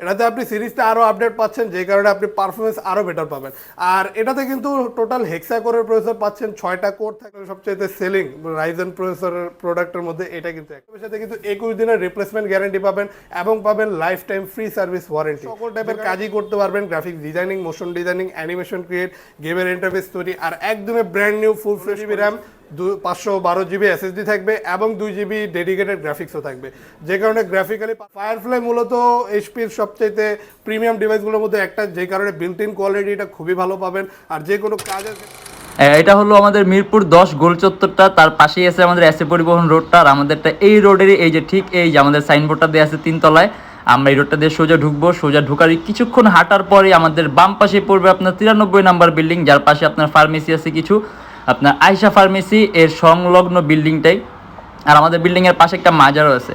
এটাতে আপনি সিরিজটা আরও আপডেট পাচ্ছেন যে কারণে আপনি পারফরমেন্স আরও বেটার পাবেন। আর এটাতে কিন্তু টোটাল হেক্সা কোরের প্রসেসর পাচ্ছেন ছয়টা কোর থাকলে সবচেয়ে সেলিং রাইজেন প্রসেসরের প্রোডাক্টের মধ্যে এটা কিন্তু একটা সাথে কিন্তু একুশ দিনের রিপ্লেসমেন্ট গ্যারান্টি পাবেন এবং পাবেন life time free service warranty সকল টাইপের কাজই করতে পারবেন graphic designing motion designing animation create গেমের ইন্টারফেস তৈরি আর একদমই brand new full fresh RAM পাঁচশো বারো জিবি এসএসডি থাকবে এবং দুই জিবি ডেডিকেটেড গ্রাফিক্সও থাকবে। যে কারণে গ্রাফিক্যালি ফায়ারফ্লাই মূলত এইচপির সবচাইতে প্রিমিয়াম ডিভাইসগুলোর মধ্যে একটা, যে কারণে বিল্ট ইন কোয়ালিটিটা খুবই ভালো পাবেন। আর যে কোনো কাজের এটা হলো আমাদের মিরপুর দশ গোল চত্বরটা, তার পাশেই আছে আমাদের এসে পরিবহন রোডটা, আর আমাদেরটা এই রোডেরই এই যে ঠিক এই যে আমাদের সাইনবোর্ডটা দেওয়া আছে তিনতলায়। আমরা এই রোডটা দিয়ে সোজা ঢুকবো, সোজা ঢুকার কিছুক্ষণ হাঁটার পরে আমাদের বাম পাশে পড়বে আপনার তিরানব্বই নাম্বার বিল্ডিং যার পাশে আপনার ফার্মেসি আছে কিছু। আপনার আয়সা ফার্মেসি এর সংলগ্ন বিল্ডিংটাই আর আমাদের বিল্ডিংয়ের পাশে একটা মাজারও আছে।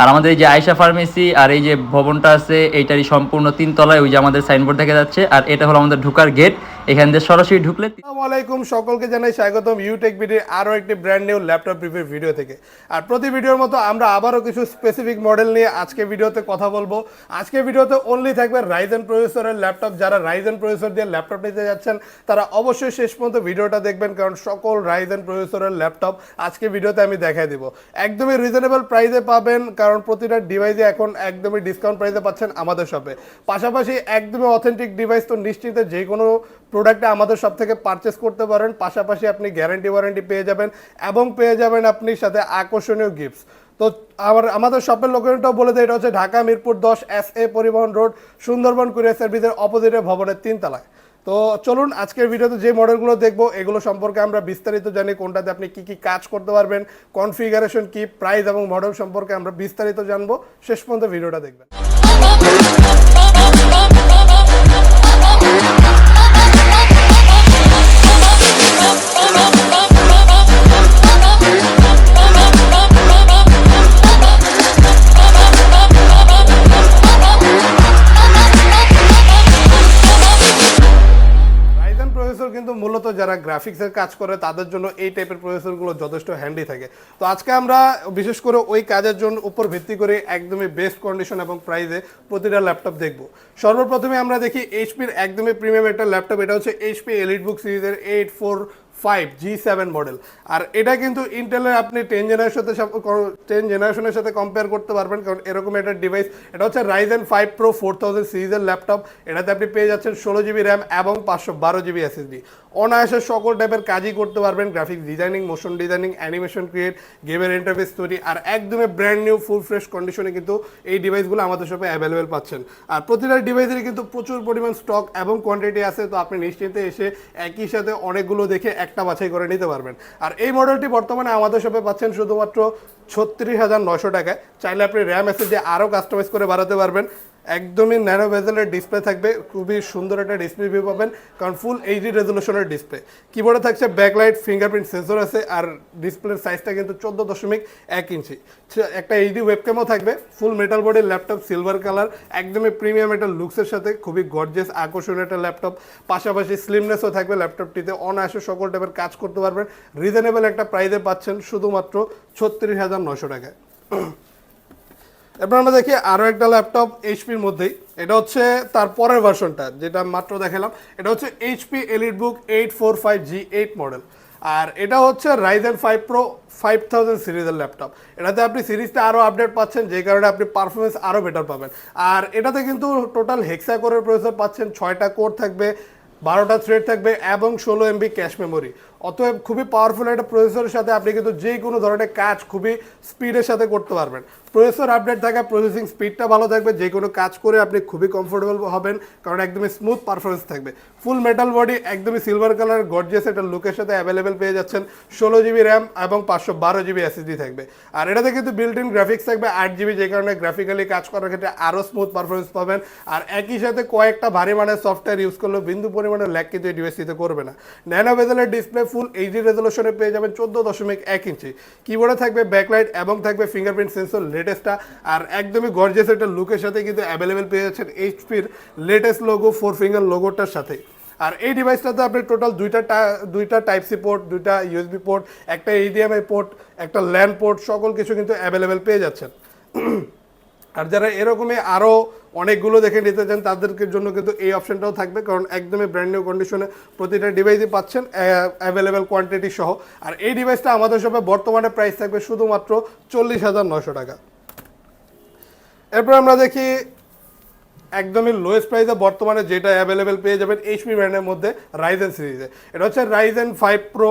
আর আমাদের এই যে আয়সা ফার্মেসি আর এই যে ভবনটা আছে, এইটারই সম্পূর্ণ তিনতলায় ওই যে আমাদের সাইনবোর্ড দেখা যাচ্ছে। আর এটা হলো আমাদের ঢুকার গেট এখান দিয়ে সরাসরি ঢুকলে আলাইকুম, সকলকে জানাই স্বাগতম ইউটেক বিডির আরও একটি brand new laptop review video থেকে। আর প্রতি ভিডিওর মতো আমরা আবারও কিছু স্পেসিফিক মডেল নিয়ে আজকে ভিডিওতে কথা বলব। আজকে ভিডিওতে অনলি থাকবে রাইজেন প্রসেসরের ল্যাপটপ যারা রাইজেন প্রসেসর দিয়ে ল্যাপটপ নিতে যাচ্ছেন, তারা অবশ্যই শেষ পর্যন্ত ভিডিওটা দেখবেন, কারণ সকল রাইজেন প্রসেসরের ল্যাপটপ আজকে ভিডিওতে আমি দেখাই দিব। একদমই রিজনেবল প্রাইসে পাবেন, কারণ প্রতিটা ডিভাইসে এখন একদমই ডিসকাউন্ট প্রাইসে পাচ্ছেন আমাদের শপে পাশাপাশি একদমই অথেন্টিক ডিভাইস তো নিশ্চিন্তে যে কোনো প্রোডাক্টে আমাদের সব থেকে পারচেস করতে পারেন, পাশাপাশি আপনি গ্যারান্টি ওয়ারেন্টি পেয়ে যাবেন এবং পেয়ে যাবেন আপনি সাথে আকর্ষণীয় গিফটস তো আমার, আমাদের শপের লোকেশনটাও বলে দেয়, এটা হচ্ছে ঢাকা মিরপুর দশ এস এ পরিবহন রোড, সুন্দরবন কুরিয়ার সার্ভিসের অপোজিটে ভবনের তিনতলায়। তো চলুন, আজকের ভিডিওতে যে মডেলগুলো দেখব, এগুলো সম্পর্কে আমরা বিস্তারিত জানি, কোনটাতে আপনি কি কি কাজ করতে পারবেন কনফিগারেশন কি প্রাইস এবং মডেল সম্পর্কে আমরা বিস্তারিত জানব। শেষ পর্যন্ত ভিডিওটা দেখবেন। মূলত যারা গ্রাফিক্সের কাজ করে, তাদের জন্য এই টাইপের প্রসেসরগুলো যথেষ্ট হ্যান্ডি থাকে। তো আজকে আমরা বিশেষ করে ওই কাজের জন্য উপর ভিত্তি করে একদমই বেস্ট কন্ডিশন এবং প্রাইসে প্রতিটা ল্যাপটপ দেখব। সর্বপ্রথমে আমরা দেখি এইচপির একদমই প্রিমিয়াম একটা ল্যাপটপ এটা হচ্ছে এইচপি এলিট বুক সিরিজের eight four five G seven model আর এটা কিন্তু ইন্টেলের আপনি টেন জেনারেশনের সাথে টেন জেনারেশনের সাথে কম্পেয়ার করতে পারবেন, কারণ এরকম একটা ডিভাইস এটা হচ্ছে Ryzen five pro four thousand সিরিজের ল্যাপটপ এটাতে আপনি পেয়ে যাচ্ছেন ষোলো জিবি র্যাম এবং পাঁচশো বারো জিবি এসএসডি অনায়াসে সকল টাইপের কাজই করতে পারবেন graphics designing motion designing animation create গেমের ইন্টারফেস তৈরি, আর একদমই ব্র্যান্ড নিউ ফুল ফ্রেশ কন্ডিশনে কিন্তু এই ডিভাইসগুলো আমাদের শপে অ্যাভেলেবেল পাচ্ছেন। আর প্রতিটা ডিভাইসেরই কিন্তু প্রচুর পরিমাণ স্টক এবং কোয়ান্টিটি আছে, তো আপনি নিশ্চিন্তে এসে একই সাথে অনেকগুলো দেখে একটা বাছাই করে নিতে পারবেন। আর এই মডেলটি বর্তমানে আমাদের শপে পাচ্ছেন শুধুমাত্র ছত্রিশ হাজার নয়শো টাকায়। চাইলে আপনি র্যাম এসে দিয়ে আরও কাস্টমাইজ করে বাড়াতে পারবেন। একদমই ন্যানো ভেজেলের ডিসপ্লে থাকবে। খুবই সুন্দর একটা ডিসপ্লে ভিউ পাবেন, কারণ ফুল এইচডি রেজলিউশনের ডিসপ্লে কিবোর্ডে থাকছে ব্যাকলাইট ফিঙ্গারপ্রিন্ট সেন্সর আছে, আর ডিসপ্লের সাইজটা কিন্তু চোদ্দ দশমিক এক ইঞ্চি। একটা এইচডি ওয়েবক্যামও থাকবে ফুল মেটাল বডির ল্যাপটপ সিলভার কালার একদমই প্রিমিয়াম একটা লুকসের সাথে, খুবই গর্জেস আকর্ষণীয় একটা ল্যাপটপ পাশাপাশি স্লিমনেসও থাকবে ল্যাপটপটিতে অনায়াসে সকল টাইপের কাজ করতে পারবেন। রিজনেবল একটা প্রাইজে পাচ্ছেন শুধুমাত্র ছত্রিশ হাজার নশো টাকায়। এরপর আমরা দেখি আরও একটা ল্যাপটপ এইচপির মধ্যেই। এটা হচ্ছে তার পরের ভার্সনটা যেটা মাত্র দেখালাম। এটা হচ্ছে HP elite book eight four five G eight model আর এটা হচ্ছে Ryzen five pro five thousand সিরিজের ল্যাপটপ এটাতে আপনি সিরিজটা আরও আপডেট পাচ্ছেন, যে কারণে আপনি পারফরমেন্স আরও বেটার পাবেন। আর এটাতে কিন্তু টোটাল হেক্সা কোরের প্রসেসর পাচ্ছেন, ছয়টা কোর থাকবে, বারোটা থ্রেড থাকবে এবং ষোলো এমবি ক্যাশ মেমোরি অতএব খুবই পাওয়ারফুল একটা প্রসেসরের সাথে আপনি কিন্তু যে কোনো ধরনের কাজ খুবই স্পিডের সাথে করতে পারবেন। প্রসেসর আপডেট থাকা প্রসেসিং স্পিডটা ভালো থাকবে, যে কোনো কাজ করে আপনি খুবই কমফোর্টেবল হবেন, কারণ একদমই স্মুথ পারফরমেন্স থাকবে। ফুল মেটাল বডি একদমই সিলভার কালার গর্জিয়াস একটা লুকের সাথে অ্যাভেলেবেল পেয়ে যাচ্ছেন। ষোলো জিবি র্যাম এবং পাঁচশো বারো জিবি এসএসডি থাকবে। আর এটাতে কিন্তু বিল্ট ইন গ্রাফিক্স থাকবে, আট জিবি যে কারণে গ্রাফিক্যালি কাজ করার ক্ষেত্রে আরও স্মুথ পারফরমেন্স পাবেন। আর একই সাথে কয়েকটা ভারী মানের সফটওয়্যার ইউজ করলেও বিন্দু পরিমাণে ল্যাক কিন্তু এই ডিভাইসটিতে করবে না। ন্যানো বেজেলের ডিসপ্লে ফুল এইচডি রেজলিউশনে পেয়ে যাবেন চোদ্দ দশমিক এক ইঞ্চি কিবোর্ডে থাকবে ব্যাকলাইট এবং থাকবে ফিঙ্গারপ্রিন্ট সেন্সর লেটেস্টটা আর একদমই গর্জেস একটা লুকের সাথে কিন্তু অ্যাভেলেবেল পেয়ে যাচ্ছেন এইচপির লেটেস্ট লোগো ফোর ফিঙ্গার লোগোটার সাথে। আর এই ডিভাইসটাতে আপনি টোটাল দুইটা দুইটা টাইপ সি পোর্ট দুইটা ইউএসবি পোর্ট একটা এইডিএমআই পোর্ট একটা ল্যান্ড পোর্ট সকল কিছু কিন্তু অ্যাভেলেবেল পেয়ে যাচ্ছেন। আর যারা এরকমই আরও অনেকগুলো দেখে নিতে চান, তাদেরকে জন্য কিন্তু এই অপশনটাও থাকবে, কারণ একদমই ব্র্যান্ড নিউ কন্ডিশনে প্রতিটা ডিভাইসই পাচ্ছেন অ্যাভেলেবেল কোয়ান্টিটি সহ। আর এই ডিভাইসটা আমাদের সবে বর্তমানে প্রাইস থাকবে শুধুমাত্র চল্লিশ হাজার নশো টাকা। এরপর আমরা দেখি একদমই লোয়েস্ট প্রাইসে বর্তমানে যেটা অ্যাভেলেবেল পেয়ে যাবেন এইচপি ব্র্যান্ডের মধ্যে রাইজেন সিরিজে এটা হচ্ছে Ryzen five pro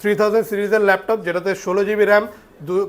three thousand সিরিজের ল্যাপটপ যেটাতে ষোলো জিবি র্যাম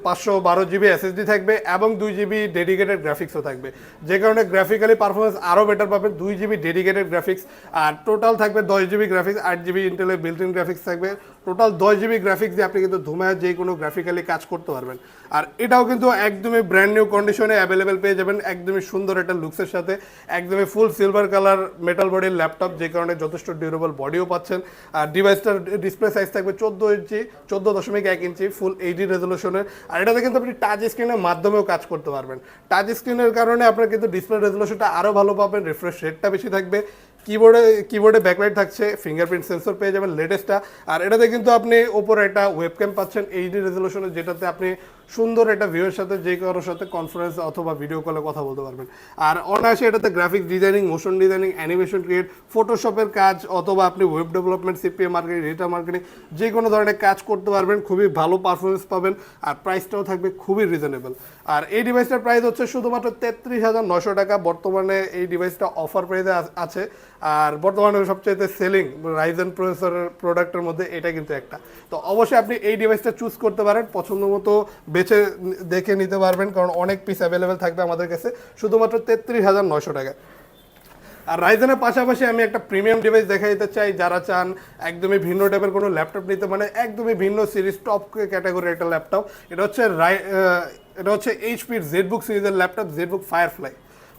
পাঁচশো বারো জিবি এসএসডি থাকবে এবং দুই জিবি ডেডিকেটেড গ্রাফিক্সও থাকবে। যে কারণে গ্রাফিক্যালি পারফরমেন্স আরও বেটার পাবেন, দুই জিবি ডেডিকেটেড গ্রাফিক্স আর টোটাল থাকবে দশ জিবি গ্রাফিক্স আট জিবি ইন্টেলের বিল্ট ইন গ্রাফিক্স থাকবে। টোটাল দশ জিবি গ্রাফিক্স দিয়ে আপনি কিন্তু ধুমায় যে কোনো গ্রাফিক্যালি কাজ করতে পারবেন। আর এটাও কিন্তু একদমই ব্র্যান্ড নিউ কন্ডিশনে অ্যাভেলেবেল পেয়ে যাবেন, একদমই সুন্দর একটা লুকসের সাথে, একদমই ফুল সিলভার কালার মেটাল বডির ল্যাপটপ যে কারণে যথেষ্ট ডিউরেবল বডিও পাচ্ছেন। আর ডিভাইসটার ডিসপ্লে সাইজ থাকবে চোদ্দ ইঞ্চি চোদ্দ দশমিক এক ইঞ্চি ফুল এইচডি রেজলিউশনের আর এটাতে কিন্তু আপনি টাচ স্ক্রিনের মাধ্যমেও কাজ করতে পারবেন। টাচ স্ক্রিনের কারণে আপনার কিন্তু ডিসপ্লে রেজলিউশনটা আরও ভালো পাবেন রিফ্রেশ রেটটা বেশি থাকবে। কিবোর্ডে কিবোর্ডে ব্যাকলাইট থাকছে ফিঙ্গারপ্রিন্ট সেন্সর পেয়ে যাবেন লেটেস্টটা আর এটাতে কিন্তু আপনি ওপরে একটা ওয়েবক্যাম পাচ্ছেন এইচডি রেজলিউশনের যেটাতে আপনি সুন্দর একটা ভিউয়ের সাথে, যে কারোর সাথে কনফারেন্স অথবা ভিডিও কলে কথা বলতে পারবেন। আর অনায়াসে এটাতে graphics designing motion designing animation create ফটোশপের কাজ অথবা আপনি web development CPA marketing data marketing যে কোনো ধরনের কাজ করতে পারবেন, খুবই ভালো পারফরমেন্স পাবেন, আর প্রাইসটাও থাকবে খুবই রিজনেবল আর এই ডিভাইসটার প্রাইস হচ্ছে শুধুমাত্র তেত্রিশ হাজার নশো টাকা। বর্তমানে এই ডিভাইসটা অফার প্রাইসে আছে। আর বর্তমানে সবচেয়ে সেলিং রাইজেন প্রসেসরের প্রোডাক্টের মধ্যে এটা কিন্তু একটা। তো অবশ্যই আপনি এই ডিভাইসটা চুজ করতে পারেন, পছন্দ মতো বেছে দেখে নিতে পারবেন, কারণ অনেক পিস অ্যাভেলেবেল থাকবে আমাদের কাছে, শুধুমাত্র তেত্রিশ হাজার নশো টাকা আর রাইজেনের পাশাপাশি আমি একটা প্রিমিয়াম ডিভাইস দেখা দিতে চাই, যারা চান একদমই ভিন্ন টাইপের কোনো ল্যাপটপ নিতে মানে একদমই ভিন্ন সিরিজ টপ ক্যাটাগরির একটা ল্যাপটপ এটা হচ্ছে রাই এটা হচ্ছে এইচপির জেডবুক সিরিজের ল্যাপটপ জেডবুক ফায়ারফ্লাই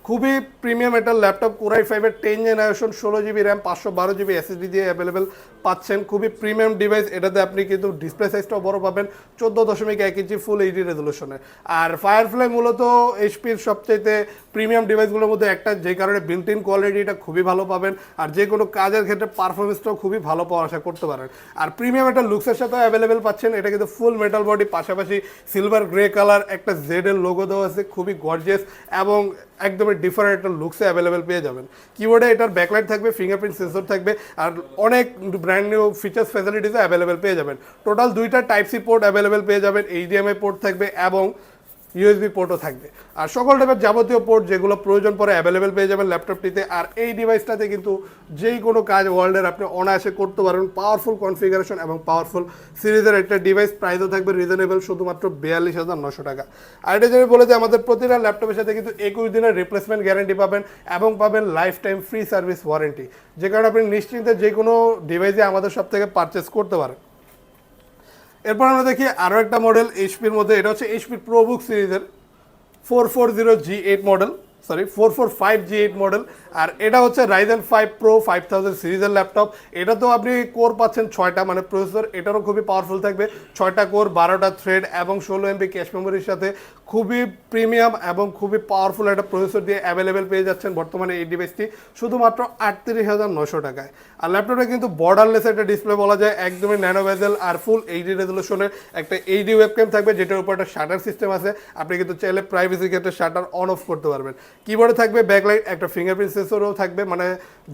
খুবই প্রিমিয়াম একটা ল্যাপটপ কোরাই ফাইভের টেন জেনারেশন ষোলো জিবি র্যাম পাঁচশো বারো জিবি এসএসডি দিয়ে অ্যাভেলেবেল পাচ্ছেন। খুবই প্রিমিয়াম ডিভাইস এটাতে আপনি কিন্তু ডিসপ্লে সাইজটাও বড় পাবেন, চোদ্দ দশমিক এক ইঞ্চি ফুল এইচডি রেজলিউশনে আর ফায়ারফ্লাই মূলত এইচপির সবচাইতে প্রিমিয়াম ডিভাইসগুলোর মধ্যে একটা, যে কারণে বিল্ট ইন কোয়ালিটিটা খুবই ভালো পাবেন, আর যে কোনো কাজের ক্ষেত্রে পারফরমেন্সটাও খুবই ভালো পাওয়ার আশা করতে পারেন। আর প্রিমিয়াম একটা লুকসের সাথেও অ্যাভেলেবেল পাচ্ছেন, এটা কিন্তু ফুল মেটাল বডি পাশাপাশি সিলভার গ্রে কালার একটা জেড এর লোগো দেওয়া আছে, খুবই গর্জিয়াস এবং একদমই ডিফারেন্ট একটা লুকসে অ্যাভেলেবেল পেয়ে যাবেন। কিবোর্ডে এটার ব্যাকলাইট থাকবে ফিঙ্গারপ্রিন্ট সেন্সর থাকবে, আর অনেক ব্র্যান্ড নিউ ফিচার্স ফ্যাসিলিটিসও অ্যাভেলেবেল পেয়ে যাবেন। টোটাল দুইটা টাইপ সি পোর্ট অ্যাভেলেবেল পেয়ে যাবেন এইচডিএমআই পোর্ট থাকবে এবং ইউএসবি পোর্টও থাকবে। আর সকল টাইপের যাবতীয় পোর্ট যেগুলো প্রয়োজন পরে অ্যাভেলেবেল পেয়ে যাবেন ল্যাপটপটিতে আর এই ডিভাইসটাতে কিন্তু যেই কোনো কাজ ওয়ার্ল্ডের আপনি অনায়াসে করতে পারবেন পাওয়ারফুল কনফিগারেশন এবং পাওয়ারফুল সিরিজের একটা ডিভাইস প্রাইসও থাকবে রিজনেবল শুধুমাত্র বিয়াল্লিশ হাজার নশো টাকা। আর এটা যদি বলে যে আমাদের প্রতিটা ল্যাপটপের সাথে কিন্তু একুশ দিনের রিপ্লেসমেন্ট গ্যারান্টি পাবেন এবং পাবেন life time free service warranty যে কারণে আপনি নিশ্চিন্তে যে কোনো ডিভাইসে আমাদের সব থেকে পারচেস করতে পারেন। এরপর আমরা দেখি আরও একটা মডেল এইচপির মধ্যে, এটা হচ্ছে এইচপির প্রোবুক সিরিজের four four zero G eight model sorry four four five G eight model আর এটা হচ্ছে Ryzen five pro five thousand সিরিজের ল্যাপটপ এটা তো আপনি কোর পাচ্ছেন ছয়টা মানে প্রসেসর এটারও খুবই পাওয়ারফুল থাকবে। ছয়টা কোর বারোটা থ্রেড এবং ষোলো এমবি ক্যাশ মেমোরির সাথে খুবই প্রিমিয়াম এবং খুবই পাওয়ারফুল একটা প্রসেসর দিয়ে অ্যাভেলেবেল পেয়ে যাচ্ছেন বর্তমানে এই ডিভাইসটি শুধুমাত্র আটত্রিশ হাজার নশো টাকায়। আর ল্যাপটপটা কিন্তু বর্ডারলেস একটা ডিসপ্লে বলা যায়, একদমই ন্যানো ভেজেল আর ফুল এইচডি রেজলিউশনের একটা এইচডি ওয়েবক্যাম থাকবে, যেটার উপর একটা শাটার সিস্টেম আছে। আপনি কিন্তু চাইলে প্রাইভেসি ক্ষেত্রে শাটার অন অফ করতে পারবেন। কিবোর্ডে থাকবে ব্যাকলাইট একটা ফিঙ্গারপ্রিন্ট সেন্সরও থাকবে মানে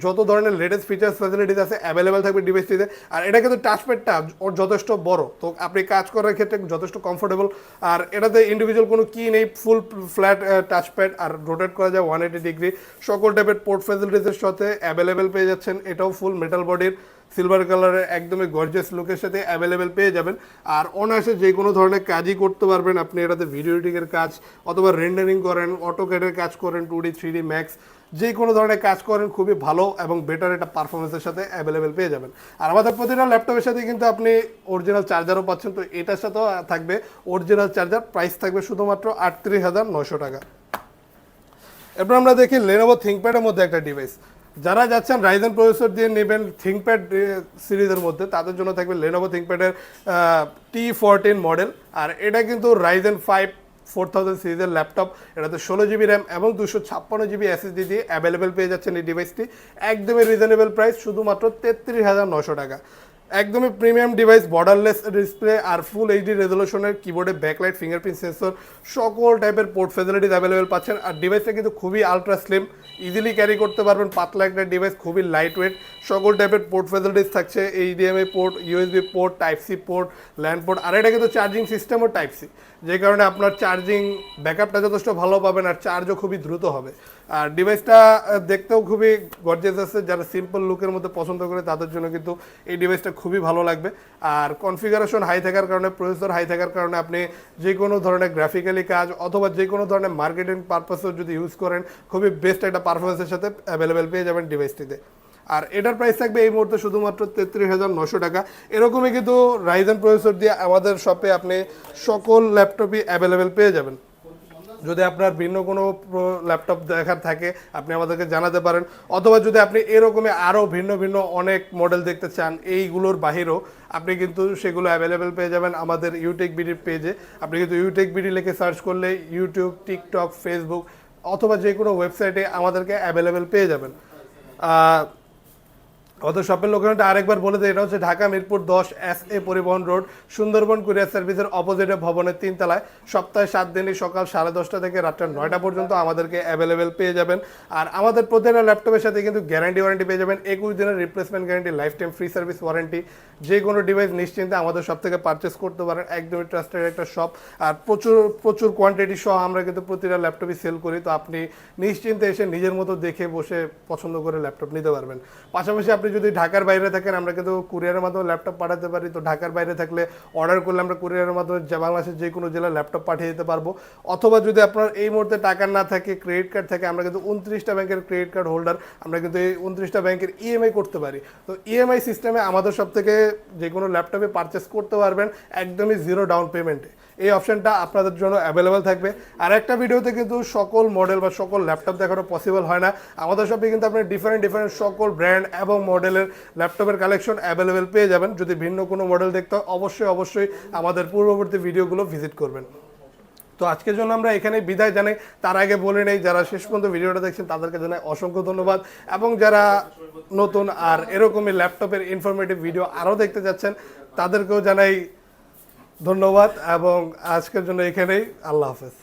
যত ধরনের লেটেস্ট ফিচার্স ফ্যাসিলিটিস আছে অ্যাভেলেবেল থাকবে ডিভাইসটিতে আর এটা কিন্তু টাচপ্যাডটা ওর যথেষ্ট বড়। তো আপনি কাজ করার ক্ষেত্রে যথেষ্ট কমফোর্টেবল আর এটাতে ইন্ডিভিজুয়াল কোনো কি নেই? ফুল ফ্ল্যাট টাচপ্যাড আর রোটেট করা যায় ওয়ান এইটি ডিগ্রি সকল টাইপের পোর্ট ফ্যাসিলিটিসের সাথে অ্যাভেলেবেল পেয়ে যাচ্ছেন। এটাও ফুল মেটাল বডির সিলভার কালারের একদমই গর্জিয়াস লুকের সাথে অ্যাভেলেবেল পেয়ে যাবেন। আর অনায়াসে যে কোনো ধরনের কাজই করতে পারবেন। আপনি এটাতে ভিডিও এডিটিংয়ের কাজ অথবা রেন্ডারিং করেন অটোক্যাডের কাজ করেন two D three D max যে কোনো ধরনের কাজ করেন, খুবই ভালো এবং বেটার একটা পারফরমেন্সের সাথে অ্যাভেলেবেল পেয়ে যাবেন। আর আমাদের প্রতিটা ল্যাপটপের সাথে কিন্তু আপনি অরিজিনাল চার্জারও পাচ্ছেন, তো এটার সাথেও থাকবে অরিজিনাল চার্জার প্রাইস থাকবে শুধুমাত্র আটত্রিশ হাজার নশো টাকা। এরপর আমরা দেখি লেনোভো থিঙ্কপ্যাডের মধ্যে একটা ডিভাইস যারা যাচ্ছেন রাইজেন প্রসেসর দিয়ে নেবেন থিঙ্কপ্যাড সিরিজের মধ্যে, তাদের জন্য থাকবে লেনোভো থিঙ্কপ্যাডের টি ফোরটিন মডেল আর এটা কিন্তু রাইজেন ফাইভ ফোর থাউজেন্ড সিরিজের ল্যাপটপ। এটাতে ষোলো জিবি র্যাম এবং দুশো ছাপ্পান্ন জিবি এসএসডি দিয়ে অ্যাভেলেবেল পেয়ে যাচ্ছেন এই ডিভাইসটি একদমই রিজনেবল প্রাইস শুধুমাত্র তেত্রিশ হাজার নশো টাকা। একদমই প্রিমিয়াম ডিভাইস বর্ডারলেস ডিসপ্লে আর ফুল এইচডি রেজলিউশনের কিবোর্ডে ব্যাকলাইট ফিঙ্গারপ্রিন্ট সেন্সর সকল টাইপের পোর্ট ফেসিলিটিস অ্যাভেলেবেল পাচ্ছেন। আর ডিভাইসটা কিন্তু খুবই আলট্রা স্লিম ইজিলি ক্যারি করতে পারবেন। পাতলা একটা ডিভাইস খুবই লাইট ওয়েট সকল টাইপের পোর্ট ফেসিলিটিস থাকছে। HDMI port USB port type C port LAN port আর এটা কিন্তু চার্জিং সিস্টেমও টাইপ সি যে কারণে আপনার চার্জিং ব্যাকআপটা যথেষ্ট ভালো পাবেন আর চার্জও খুবই দ্রুত হবে। আর ডিভাইসটা দেখতেও খুবই গর্জেস আছে। যারা সিম্পল লুকের মধ্যে পছন্দ করে, তাদের জন্য কিন্তু এই ডিভাইসটা খুবই ভালো লাগবে। আর কনফিগারেশন হাই থাকার কারণে প্রসেসর হাই থাকার কারণে আপনি যে কোনো ধরনের গ্রাফিক্যালি কাজ অথবা যে কোনো ধরনের মার্কেটিং পারপাসেও যদি ইউজ করেন, খুবই বেস্ট একটা পারফরমেন্সের সাথে অ্যাভেলেবেল পেয়ে যাবেন ডিভাইসটিতে আর এটার প্রাইস থাকবে এই মুহূর্তে শুধুমাত্র তেত্রিশ হাজার নশো টাকা। এরকমই কিন্তু রাইজেন প্রসেসর দিয়ে আমাদের শপে আপনি সকল ল্যাপটপই অ্যাভেলেবেল পেয়ে যাবেন। যদি আপনার ভিন্ন কোনো ল্যাপটপ দেখার থাকে, আপনি আমাদেরকে জানাতে পারেন। অথবা যদি আপনি এরকমই আরও ভিন্ন ভিন্ন অনেক মডেল দেখতে চান, এইগুলোর বাহিরেও আপনি কিন্তু সেগুলো অ্যাভেলেবেল পেয়ে যাবেন আমাদের ইউটেক বিডির পেজে আপনি কিন্তু ইউটেক বিডি লিখে সার্চ করলে ইউটিউব টিকটক ফেসবুক অথবা যে কোনো ওয়েবসাইটে আমাদেরকে অ্যাভেলেবেল পেয়ে যাবেন। আমাদের শপের লোকেশনটা আরেকবার বলে দিই এটা হচ্ছে ঢাকা মিরপুর দশ এস এ পরিবহন রোড, সুন্দরবন কুরিয়ার সার্ভিসের অপোজিটে ভবনের তিনতলায়। সপ্তাহে সাত দিনই সকাল সাড়ে দশটা থেকে রাত্রে নয়টা পর্যন্ত আমাদেরকে অ্যাভেলেবেল পেয়ে যাবেন। আর আমাদের প্রতিটা ল্যাপটপের সাথে কিন্তু গ্যারান্টি ওয়ারেন্টি পেয়ে যাবেন। একুশ দিনের replacement guarantee life time free service warranty যে কোনো ডিভাইস নিশ্চিন্তে আমাদের সব থেকে পারচেস করতে পারেন। একদমই ট্রাস্টেড একটা শপ আর প্রচুর প্রচুর কোয়ান্টিটি সহ আমরা কিন্তু প্রতিটা ল্যাপটপই সেল করি। তো আপনি নিশ্চিন্তে এসে নিজের মতো দেখে বসে পছন্দ করে ল্যাপটপ নিতে পারবেন। পাশাপাশি আপনি যদি ঢাকার বাইরে থাকেন, আমরা কিন্তু কুরিয়ারের মাধ্যমে ল্যাপটপ পাঠাতে পারি। তো ঢাকার বাইরে থাকলে অর্ডার করলে আমরা কুরিয়ারের মাধ্যমে বাংলাদেশের যে কোনো জেলায় ল্যাপটপ পাঠিয়ে দিতে পারব। অথবা যদি আপনার এই মুহূর্তে টাকা না থাকে ক্রেডিট কার্ড থাকে, আমরা কিন্তু উনত্রিশটা ব্যাংকের ক্রেডিট কার্ড হোল্ডার আমরা কিন্তু এই উনত্রিশটা ব্যাংকের ইএমআই করতে পারি। তো ইএমআই সিস্টেমে আমাদের সব থেকে যে কোনো ল্যাপটপে পারচেস করতে পারবেন, একদমই জিরো ডাউন পেমেন্টে এই অপশনটা আপনাদের জন্য অ্যাভেলেবেল থাকবে। আর একটা ভিডিওতে কিন্তু সকল মডেল বা সকল ল্যাপটপ দেখানো পসিবল হয় না। আমাদের শপে কিন্তু আপনি ডিফারেন্ট ডিফারেন্ট সকল ব্র্যান্ড এবং মডেলের ল্যাপটপের কালেকশন অ্যাভেলেবেল পেয়ে যাবেন। যদি ভিন্ন কোনো মডেল দেখতে হয়, অবশ্যই অবশ্যই আমাদের পূর্ববর্তী ভিডিওগুলো ভিজিট করবেন। তো আজকের জন্য আমরা এখানে বিদায় জানাই। তার আগে বলে নেই, যারা শেষ পর্যন্ত ভিডিওটা দেখছেন, তাদেরকে জানাই অসংখ্য ধন্যবাদ। এবং যারা নতুন আর এরকমই ল্যাপটপের ইনফরমেটিভ ভিডিও আরও দেখতে যাচ্ছেন, তাদেরকেও জানাই ধন্যবাদ এবং আজকের জন্য এখানেই আল্লাহ হাফেজ।